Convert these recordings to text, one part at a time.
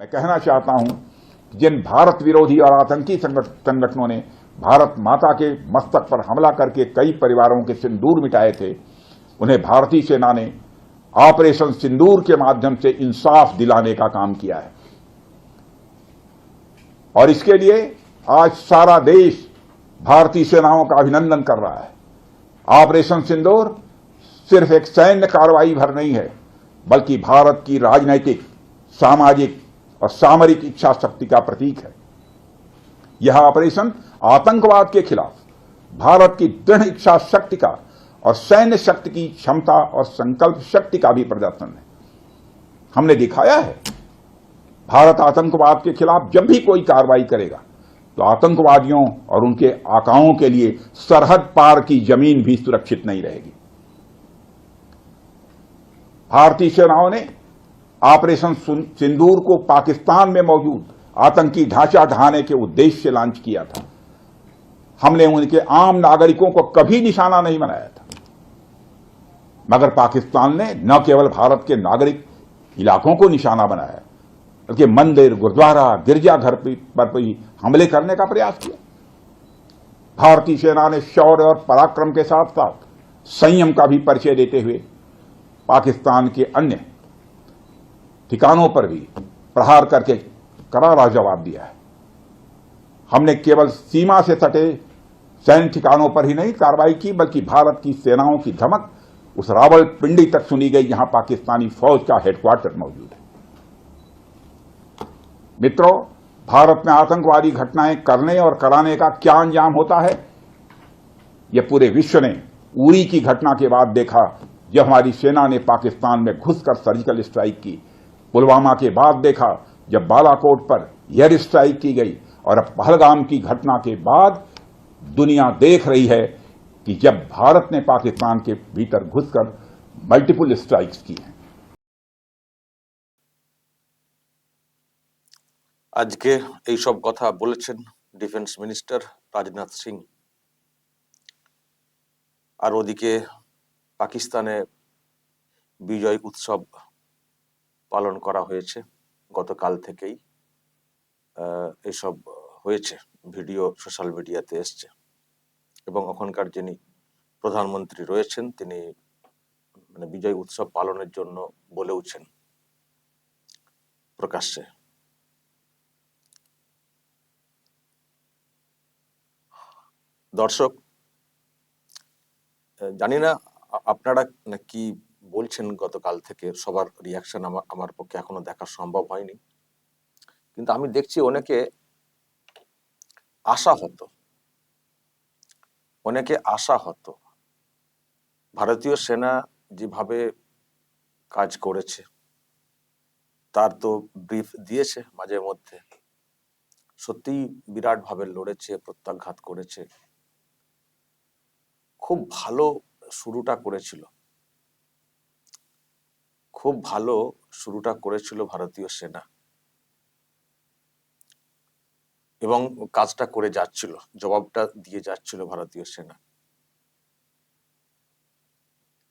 मैं कहना चाहता हूँ जिन भारत विरोधी और आतंकी संगठनों ने भारत माता के मस्तक पर हमला करके कई परिवारों के सिंदूर मिटाए थे, उन्हें भारतीय सेना ने ऑपरेशन सिंदूर के माध्यम से इंसाफ दिलाने का काम किया है। और इसके लिए आज सारा देश भारतीय सेनाओं का अभिनंदन कर रहा है। ऑपरेशन सिंदूर सिर्फ़ एक सैन्य कार्रवाई भर नहीं है, बल्कि भारत की राजनैतिक, सामाजिक और सामरिक इच्छा शक्ति का प्रतीक है। यह ऑपरेशन आतंकवाद के खिलाफ भारत की दृढ़ इच्छा शक्ति का और सैन्य शक्ति की क्षमता और संकल्प शक्ति का भी प्रदर्शन है। हमने दिखाया है, भारत आतंकवाद के खिलाफ जब भी कोई कार्रवाई करेगा तो आतंकवादियों और उनके आकाओं के लिए सरहद पार की ज़मीन भी सुरक्षित नहीं रहेगी। भारतीय सेनाओं ने ऑपरेशन सिंदूर को पाकिस्तान में मौजूद आतंकी ढांचा ढहाने के उद्देश्य से लॉन्च किया था। हमने उनके आम नागरिकों को कभी निशाना नहीं बनाया था। मगर पाकिस्तान ने न केवल भारत के नागरिक इलाकों को निशाना बनाया, बल्कि मंदिर, गुरुद्वारा गिरजाघर पर भी हमले करने का प्रयास किया। भारतीय सेना ने शौर्य और पराक्रम के साथ साथ संयम का भी परिचय देते हुए पाकिस्तान के अन्य ठिकानों पर भी प्रहार करके करारा जवाब दिया है। हमने केवल सीमा से सटे सैन्य ठिकानों पर ही नहीं, कार्रवाई की, बल्कि भारत की सेनाओं की धमक उस रावल पिंडी तक सुनी गई। जहाँ पाकिस्तानी फौज का हेडक्वार्टर मौजूद है। मित्रों, भारत में आतंकवादी घटनाएँ करने और कराने का क्या अंजाम होता है? यह पूरे विश्व ने उरी की घटना के बाद देखा। जब हमारी सेना ने पाकिस्तान में घुसकर सर्जिकल स्ट्राइक की। पुलवामा के बाद देखा जब बालाकोट पर एयर स्ट्राइक की गई और अब पहलगाम की घटना के बाद दुनिया देख रही है कि जब भारत ने पाकिस्तान के भीतर घुसकर मल्टीपल स्ट्राइक्स की हैं আজকে এই সব কথা বলেছেন ডিফেন্স মিনিস্টার রাজনাথ সিং আর ওদিকে পাকিস্তানে বিজয় উৎসব পালন করা হয়েছে। গতকাল থেকেই এসব হয়েছে, ভিডিও সোশ্যাল মিডিয়াতে এসছে। এবং ওখানকার যিনি প্রধানমন্ত্রী রয়েছেন, তিনি মানে বিজয় উৎসব পালনের জন্য বলেওছেন প্রকাশ্যে। দর্শক জানি না আপনারা কি বলছেন গতকাল থেকে, সবার রিয়াকশন আমার আমার পক্ষে এখনও দেখা সম্ভব হয়নি। কিন্তু আমি দেখছি অনেকে আশাহত। অনেকে আশাহত। ভারতীয় সেনা যেভাবে কাজ করেছে, তার তো ব্রিফ দিয়েছে মাঝে মধ্যে। সত্যিই বিরাট ভাবে লড়েছে, প্রত্যাঘাত করেছে। খুব ভালো শুরুটা করেছিল। খুব ভালো শুরুটা করেছিল ভারতীয় সেনা। এবং কাজটা করে যাচ্ছিল, জবাবটা দিয়ে যাচ্ছিল ভারতীয় সেনা।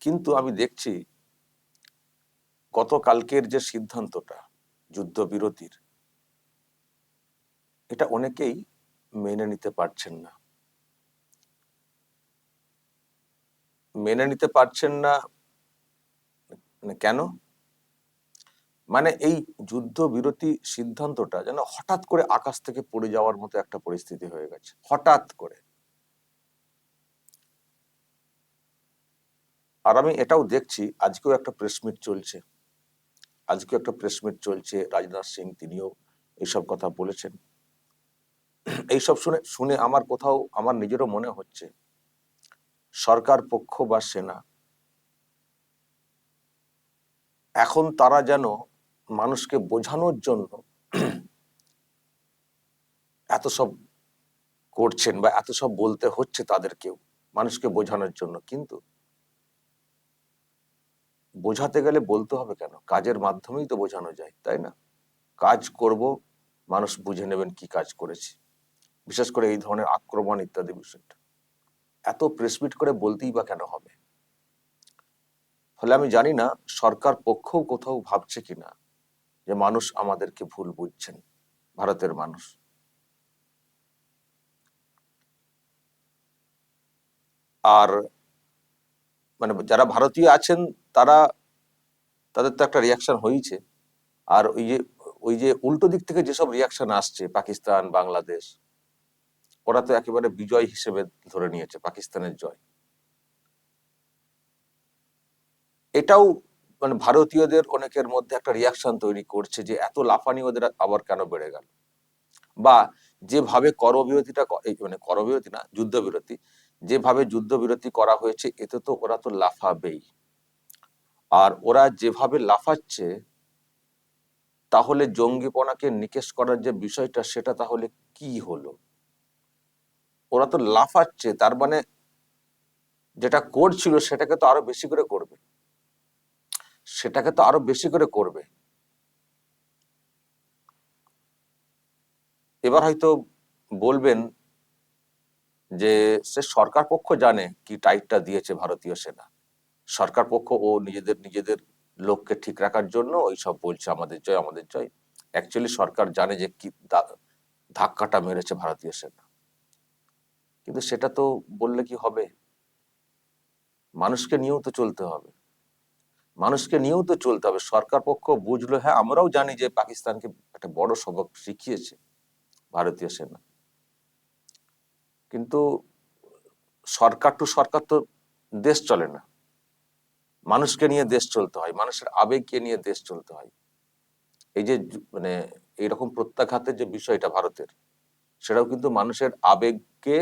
কিন্তু আমি দেখছি, গতকালকের যে সিদ্ধান্তটা, যুদ্ধবিরতির, এটা অনেকেই মেনে নিতে পারছেন না। মেনে নিতে পারছেন না মানে কেন? মানে এই যুদ্ধ বিরতি সিদ্ধান্তটা যেন হঠাৎ করে আকাশ থেকে পড়ে যাওয়ার মতো একটা পরিস্থিতি হয়ে গেছে, হঠাৎ করে। আর আমি এটাও দেখছি, আজকেও একটা প্রেস মিট চলছে। আজকেও একটা প্রেস মিট চলছে, রাজনাথ সিং তিনিও এইসব কথা বলেছেন। এইসব শুনে শুনে আমার কোথাও, আমার নিজেরও মনে হচ্ছে, সরকার পক্ষ বা সেনা এখন তারা যেন মানুষকে বোঝানোর জন্য এত সব করছেন বা এত সব বলতে হচ্ছে তাদেরকেও মানুষকে বোঝানোর জন্য। কিন্তু বোঝাতে গেলে বলতে হবে কেন? কাজের মাধ্যমেই তো বোঝানো যায়, তাই না? কাজ করব, মানুষ বুঝে নেবেন কি কাজ করেছি। বিশেষ করে এই ধরনের আক্রমণ ইত্যাদি বিষয়টা। এত প্রেসমিট করে বলতেই বা কেন হবে? ফলে আমি জানি না সরকার পক্ষও কোথাও ভাবছে কিনা যে মানুষ আমাদেরকে ভুল বুঝছেন, ভারতের মানুষ। আর মানে যারা ভারতীয় আছেন, তারা, তাদের তো একটা রিয়াকশন হয়েছে। আর ওই যে ওই যে উল্টো দিক থেকে যেসব রিয়াকশন আসছে, পাকিস্তান, বাংলাদেশ, ওরা তো একেবারে বিজয় হিসেবে ধরে নিয়েছে, পাকিস্তানের জয়। এটাও মানে ভারতীয়দের অনেকের মধ্যে একটা রিয়াকশন তৈরি করছে যে এত লাফানি ওদের আবার কেন বেড়ে গেল? বা যেভাবে করবিরতিটা মানে করবিরতি না, যুদ্ধবিরতি, যেভাবে যুদ্ধবিরতি করা হয়েছে, এতে তো ওরা তো লাফাবেই। আর ওরা যেভাবে লাফাচ্ছে, তাহলে জঙ্গিপনাকে নিকেশ করার যে বিষয়টা, সেটা তাহলে কি হলো? ওরা তো লাফাচ্ছে, তার মানে যেটা করছিল সেটাকে তো আরও বেশি করে করবে। সেটাকে তো আরও বেশি করে করবে। এবার হয়তো বলবেন যে, সে সরকার পক্ষ জানে কি টাইটটা দিয়েছে ভারতীয় সেনা। সরকার পক্ষ ও নিজেদের নিজেদের লোককে ঠিক রাখার জন্য ওই সব বলছে আমাদের জয় আমাদের জয়। অ্যাকচুয়ালি সরকার জানে যে কি ধাক্কাটা মেরেছে ভারতীয় সেনা। কিন্তু সেটা তো বললে কি হবে? মানুষকে নিয়েও তো চলতে হবে। মানুষকে নিয়েও তো চলতে হবে। সরকার পক্ষ বুঝলো হ্যাঁ আমরাও জানি যে পাকিস্তানকে একটা বড় সবক শিখিয়েছে ভারতীয় সেনা। কিন্তু সরকার টু সরকার তো দেশ চলে না। মানুষকে নিয়ে দেশ চলতে হয়, মানুষের আবেগকে নিয়ে দেশ চলতে হয়। এই যে মানে এইরকম প্রত্যাঘাতের যে বিষয়টা ভারতের, সেটাও কিন্তু মানুষের আবেগকে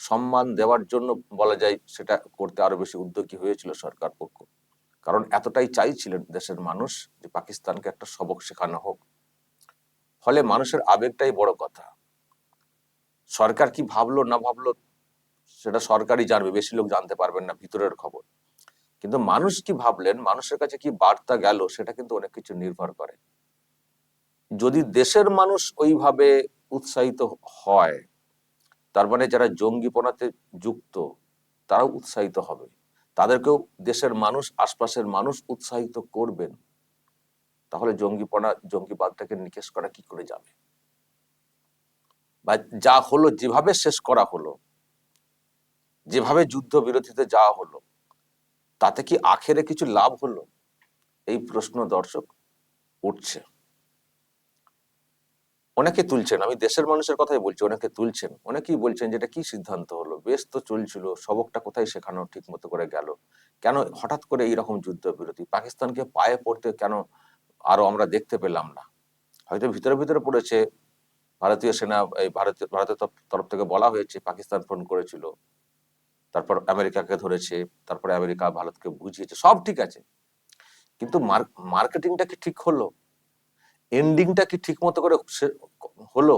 সম্মান দেওয়ার জন্য বলা যায় সেটা করতে আরও বেশি উদ্যোগী হয়েছিল সরকার পক্ষ। কারণ এতটাই চাইছিলেন দেশের মানুষ যে পাকিস্তানকে একটা সবক শেখানো হোক। ফলে মানুষের আবেগটাই বড় কথা। সরকার কি ভাবলো না ভাবলো সেটা সরকারই জানবে, বেশি লোক জানতে পারবেন না, ভিতরের খবর। কিন্তু মানুষ কি ভাবলেন, মানুষের কাছে কি বার্তা গেল, সেটা কিন্তু অনেক কিছু নির্ভর করে। যদি দেশের মানুষ ওইভাবে উৎসাহিত হয়, তার মানে যারা জঙ্গিপনাতে যুক্ত, তারাও উৎসাহিত হবে। তাদেরকেও দেশের মানুষ, আশপাশের মানুষ উৎসাহিত করবেন। তাহলে জঙ্গিপনা, জঙ্গিবাদটাকে নিকেশ করা কি করে যাবে? বা যা হলো, যেভাবে শেষ করা হলো, যেভাবে যুদ্ধ বিরতিতে যাওয়া হলো, তাতে কি আখেরে কিছু লাভ হলো? এই প্রশ্ন দর্শক, উঠছে। অনেকে তুলছেন, আমি দেশের মানুষের কথাই বলছি, অনেকে তুলছেন, অনেকেই বলছেন যেটা কি সিদ্ধান্ত হলো, বেশ তো চলছিল, সবকটা কোথায় শেখানো ঠিক মতো করে গেল, কেন হঠাৎ করে এইরকম যুদ্ধ বিরতি পাকিস্তানকে পায়ে পড়তে কেন আরও আমরা দেখতে পেলাম না? হয়তো ভিতরে ভিতরে পড়েছে, ভারতীয় সেনা, এই ভারতীয়, ভারতের তরফ- থেকে বলা হয়েছে পাকিস্তান ফোন করেছিল, তারপর আমেরিকাকে ধরেছে, তারপরে আমেরিকা ভারতকে বুঝিয়েছে, সব ঠিক আছে, কিন্তু মার্কেটিংটা কি ঠিক হলো? এন্ডিংটা কি ঠিক মতো করে হলো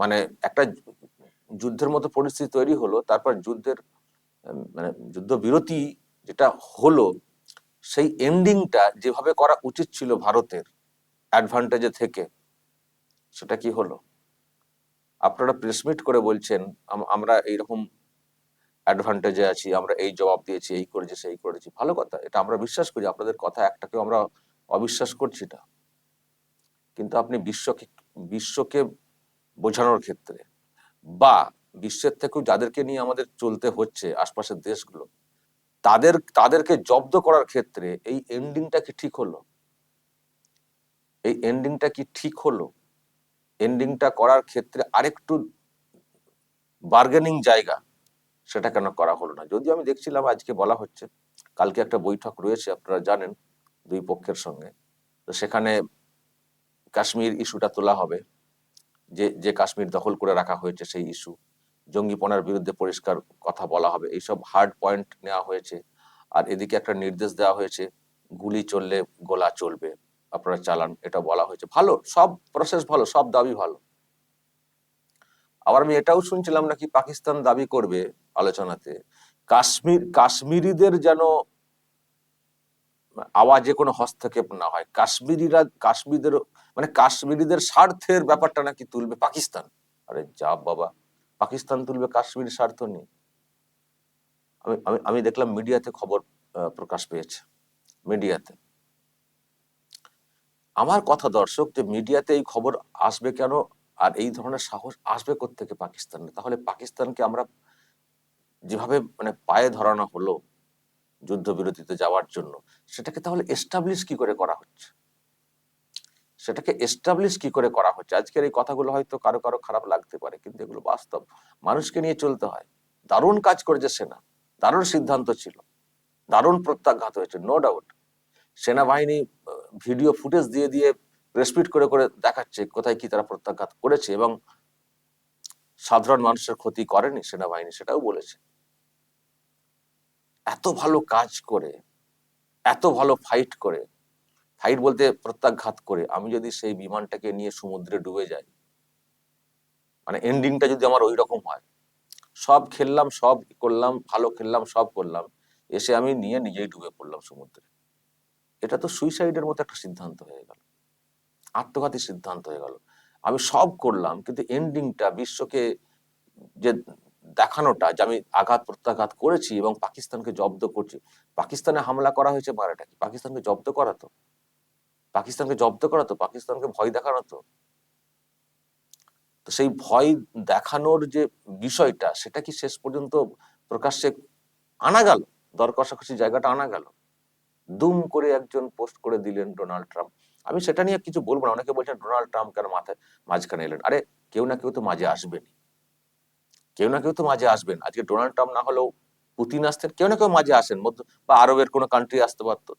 মানে একটা যুদ্ধের মতো পরিস্থিতি তৈরি হলো, তারপর যুদ্ধের মানে যুদ্ধ বিরতি যেটা হলো, সেই এন্ডিংটা যেভাবে করা উচিত ছিল ভারতের অ্যাডভান্টেজে থেকে, সেটা কি হলো? আপনারা প্রেসমিট করে বলছেন আমরা এইরকম অ্যাডভান্টেজে আছি, আমরা এই জবাব দিয়েছি, এই করেছি, সেই করেছি, ভালো কথা, এটা আমরা বিশ্বাস করি, আপনাদের কথা একটাকেও আমরা অবিশ্বাস করছি না। কিন্তু আপনি বিশ্বকে বিশ্বকে বোঝানোর ক্ষেত্রে বা বিশ্বের থেকেও যাদেরকে নিয়ে আমাদের চলতে হচ্ছে আশপাশের দেশগুলো, তাদের, তাদেরকে জব্দ করার ক্ষেত্রে এই এন্ডিংটা কি ঠিক হলো? এই এন্ডিংটা কি ঠিক হলো? এন্ডিংটা করার ক্ষেত্রে আরেকটু বার্গেনিং জায়গা সেটা কেন করা হলো না? যদিও আমি দেখছিলাম আজকে বলা হচ্ছে, কালকে একটা বৈঠক রয়েছে, আপনারা জানেন দুই পক্ষের সঙ্গে। তো সেখানে কাশ্মীর ইস্যুটা তোলা হবে, যে যে কাশ্মীর দখল করে রাখা হয়েছে সেই ইস্যু। জঙ্গিপনার বিরুদ্ধে পরিষ্কার কথা বলা হবে। এইসব হার্ড পয়েন্ট নেওয়া হয়েছে। আর এদিকে একটা নির্দেশ দেওয়া হয়েছে, গুলি চললে গোলা চলবে। আপনারা চালান, এটা বলা হয়েছে। ভালো, সব প্রসেস ভালো, সব দাবি ভালো। আবার আমি এটাও শুনছিলাম নাকি পাকিস্তান দাবি করবে আলোচনাতে, কাশ্মীর, কাশ্মীরিদের যেন আওয়াজে কোনো হস্তক্ষেপ না হয়। কাশ্মীরিরা, কাশ্মীরদের মানে কাশ্মীরিদের স্বার্থের ব্যাপারটা নাকি তুলবে পাকিস্তান? আরে যা বাবা, পাকিস্তান তুলবে কাশ্মীর স্বার্থ নেই আমি আমি আমি দেখলাম মিডিয়াতে খবর প্রকাশ পেয়েছে, মিডিয়াতে। আমার কথা দর্শক, যে মিডিয়াতে এই খবর আসবে কেন আর এই ধরনের সাহস আসবে থেকে পাকিস্তানে তাহলে পাকিস্তানকে আমরা যেভাবে মানে পায়ে ধরানো হলো যুদ্ধবিরতিতে যাওয়ার জন্য, সেটাকে তাহলে এস্টাবলিশ কি করে করা হচ্ছে? সেটাকে এস্টাবলিশ কি করে করা হচ্ছে? আজকের এই কথাগুলো হয়তো কারও কারও খারাপ লাগতে পারে, কিন্তু এগুলো বাস্তব। মানুষকে নিয়ে চলতে হয়। দারুণ কাজ করেছে সেনা। দারুণ সিদ্ধান্ত ছিল। দারুণ প্রত্যাঘাত হয়েছে নো ডাউট সেনাবাহিনী ভিডিও ফুটেজ দিয়ে দিয়ে রেসপিট করে করে দেখাচ্ছে কোথায় কি তারা প্রত্যাঘাত করেছে এবং সাধারণ মানুষের ক্ষতি করেনি সেনাবাহিনী, সেটাও বলেছে। এত ভালো কাজ করে, এত ভালো ফাইট করে ফাইট বলতে প্রত্যাঘাত করে, আমি যদি সেই বিমানটাকে নিয়ে সমুদ্রে ডুবে যাই মানে এন্ডিংটা যদি আমার ওই রকম হয়, সব খেললাম, সব করলাম, ভালো খেললাম, সব করলাম, এসে আমি নিয়ে নিজেই ডুবে পড়লাম সমুদ্রে। এটা তো সুইসাইডের মতো একটা সিদ্ধান্ত হয়ে গেল, আত্মঘাতী সিদ্ধান্ত হয়ে গেল। আমি সব করলাম, কিন্তু এন্ডিংটা বিশ্বকে যে দেখানোটা যে আমি আঘাত প্রত্যাঘাত করেছি এবং পাকিস্তানকে জব্দ করছি। পাকিস্তানে হামলা করা হয়েছে মারাটা কি? পাকিস্তানকে জব্দ করা তো? পাকিস্তানকে জব্দ করা তো? পাকিস্তানকে ভয় দেখানো তো? সেই ভয় দেখানোর যে বিষয়টা, সেটা কি শেষ পর্যন্ত প্রকাশ্যে আনা গেল? দর কষাকষি জায়গাটা আনা গেল? দুম করে একজন পোস্ট করে দিলেন ডোনাল্ড ট্রাম্প। আমি সেটা নিয়ে কিছু বলব না। অনেকে বলছেন, ডোনাল্ড ট্রাম্প কেন মাথায় মাঝখানে এলেন। আরে, কেউ না কেউ তো মাঝে আসবেনই। কেউ না কেউ তো মাঝে আসবেন। আজকে ডোনাল্ড ট্রাম্প না হলেও পুতিন আসতেন, কেউ না কেউ মাঝে আসেন, মধ্য বা আরবের কোনো কান্ট্রি আসতে পারতো।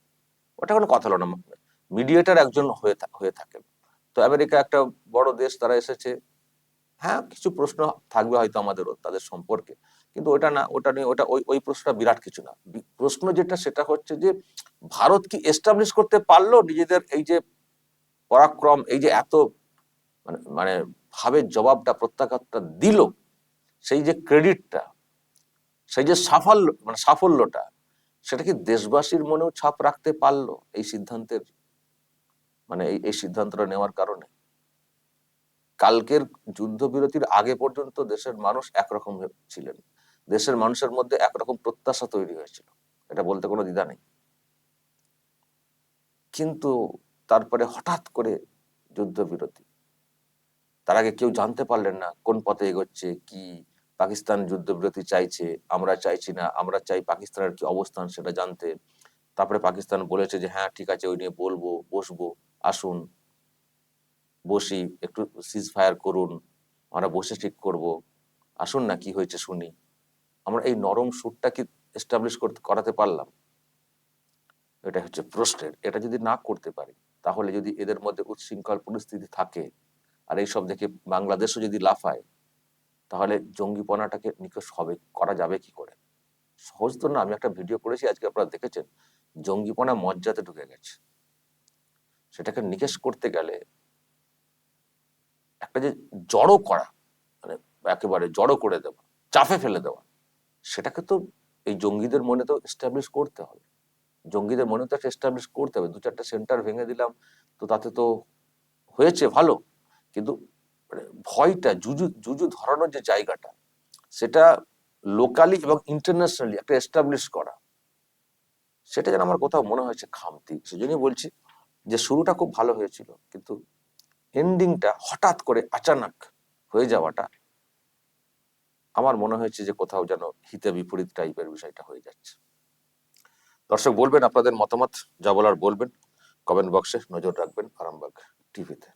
ওটা কোনো কথা হলো না। মিডিয়েটার একজন হয়ে হয়ে থাকেন। তো আমেরিকা একটা বড় দেশ, তারা এসেছে। হ্যাঁ কিছু প্রশ্ন থাকবে হয়তো আমাদেরও তাদের সম্পর্কে। কিন্তু ওটা না, ওটা নিয়ে ওটা ওই ওই প্রশ্নটা বিরাট কিছু না। প্রশ্ন যেটা, সেটা হচ্ছে যে, ভারত কি এস্টাবলিশ করতে পারল নিজেদের এই যে পরাক্রম, এই যে এত মানে মানে ভাবের জবাবটা, প্রত্যাঘাতটা দিল? সেই যে ক্রেডিটটা, সেই যে সাফল্য মানে সাফল্যটা, সেটা কি দেশবাসীর মনেও ছাপ রাখতে পারল এই সিদ্ধান্তের? মানে এই সিদ্ধান্তটা নেওয়ার কারণে? কালকের যুদ্ধবিরতির আগে পর্যন্ত দেশের মানুষ একরকম ছিলেন। দেশের মানুষের মধ্যে একরকম প্রত্যাশা তৈরি হয়েছিল। এটা বলতে কোনো দ্বিধা নেই। কিন্তু তারপরে হঠাৎ করে যুদ্ধবিরতি, তার আগে কেউ জানতে পারলেন না কোন পথে এগোচ্ছে, কি পাকিস্তান যুদ্ধবিরতি চাইছে, আমরা চাইছি না, আমরা চাই পাকিস্তানের কি অবস্থান সেটা জানতে। তারপরে পাকিস্তান বলেছে যে হ্যাঁ ঠিক আছে, ওই নিয়ে বলব, বসবো, আসুন, বসি, একটু সিজ ফায়ার করুন, আমরা বসে ঠিক করব। আসুন না, কি হয়েছে শুনি। আমরা এই নরম সুরটা কি এস্টাবলিশ করতে, করাতে পারলাম? এটা হচ্ছে প্রশ্নের। এটা যদি না করতে পারি, তাহলে যদি এদের মধ্যে উচ্ছৃঙ্খল পরিস্থিতি থাকে, আর এইসব দেখে বাংলাদেশও যদি লাফায় তাহলে জঙ্গিপনাটাকে নিকশ হবে, করা যাবে কি করে? সহজ তো না, আমি একটা ভিডিও করেছি, আজকে আপনারা দেখেছেন, জঙ্গিপনা মজ্জাতে ঢুকে গেছে। সেটাকে নিকেশ করতে গেলে একটা যে জড়ো করা মানে একেবারে জড়ো করে দেওয়া, চাপে ফেলে দেওয়া, সেটাকে তো এই জঙ্গিদের মনে তো এস্টাবলিশ করতে হবে। জঙ্গিদের মনে তো একটা এস্টাবলিশ করতে হবে। দু চারটা সেন্টার ভেঙে দিলাম, তো তাতে তো হয়েছে ভালো, কিন্তু মানে ভয়টা, জুজু জুজু ধরানোর যে জায়গাটা, সেটা লোকালি এবং ইন্টারন্যাশনালি একটা এস্টাবলিশ করা। সেটা যেন আমার কোথাও মনে হয়েছে খামতি। সেজন্যই বলছি যে শুরুটা খুব ভালো হয়েছিল, কিন্তু এন্ডিংটা হঠাৎ করে আচানক হয়ে যাওয়াটা আমার মনে হয়েছে যে কোথাও যেন হিতে বিপরীত টাইপের বিষয়টা হয়ে যাচ্ছে। দর্শক, বলবেন আপনাদের মতামত, যা বলার বলবেন। কমেন্ট বক্সে নজর রাখবেন আরামবাগ টিভিতে